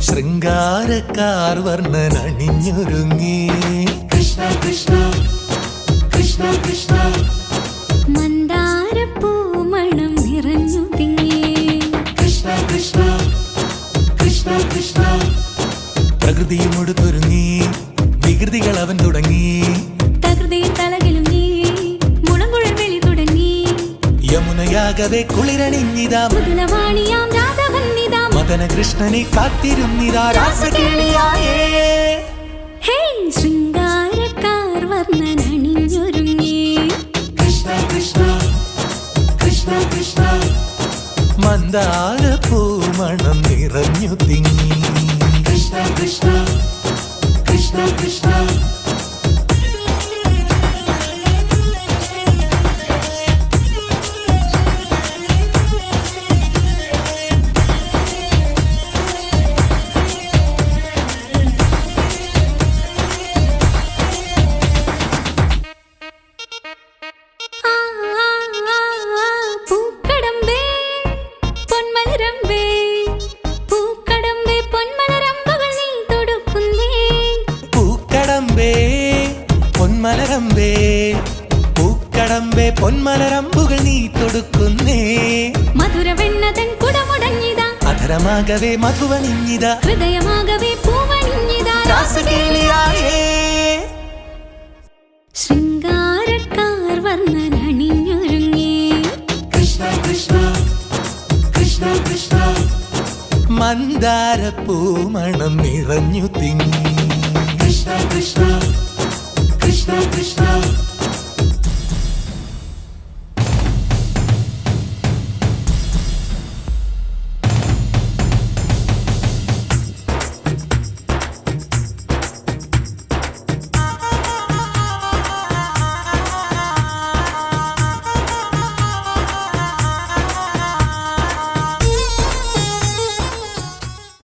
ശൃംഗാരക്കാർ വർണനണിഞ്ഞൊരുങ്ങി. കൃഷ്ണ കൃഷ്ണ. കൃഷ്ണ. കൃഷ്ണ മന്ദാരപ്പൂമണം നിറഞ്ഞു തിങ്ങി. കൃഷ്ണ കൃഷ്ണ കൃഷ്ണ കൃഷ്ണ. പ്രകൃതിയും ഒടുത്തൊരുങ്ങി വികൃതികൾ അവൻ തുടങ്ങി. തകൃതി തലകിലും നീ. മുളങ്കുഴൽ വെളി തുടങ്ങി. യമുനയാകവെ കുളിരണിഞ്ഞിതാ. മുതലവാണിയാം രാധവന്നിതാം മദന കൃഷ്ണനെ കാത്തിരുന്നിതാ രാസകേളിയായേ. ഹേ ശൃംഗാരക്കാർ വർണൻ മന്ദാര പൂമണം നിറഞ്ഞു തിങ്ങി. കൃഷ്ണ കൃഷ്ണ കൃഷ്ണ കൃഷ്ണ. പൊന്മലരമ്പേ. പൂക്കടമ്പേ പൊന്മലരമ്പുകൾ നീ തൊടുക്കുന്നേ. മധുരവെണ്ണതൻ കുടമുടഞ്ഞിതാ. അധരമാകവേ മധുവണിഞ്ഞിതാ. ഹൃദയമാകവേ പൂവണിഞ്ഞിതാ. രാസകേളിയായേ. ശൃംഗാരക്കാർ വർണനണിഞ്ഞൊരുങ്ങി. കൃഷ്ണ കൃഷ്ണ കൃഷ്ണ കൃഷ്ണ. മന്ദാര പൂമണം നിറഞ്ഞു തിങ്ങി. കൃഷ്ണ കൃഷ്ണ. കൃഷ്ണ കൃഷ്ണ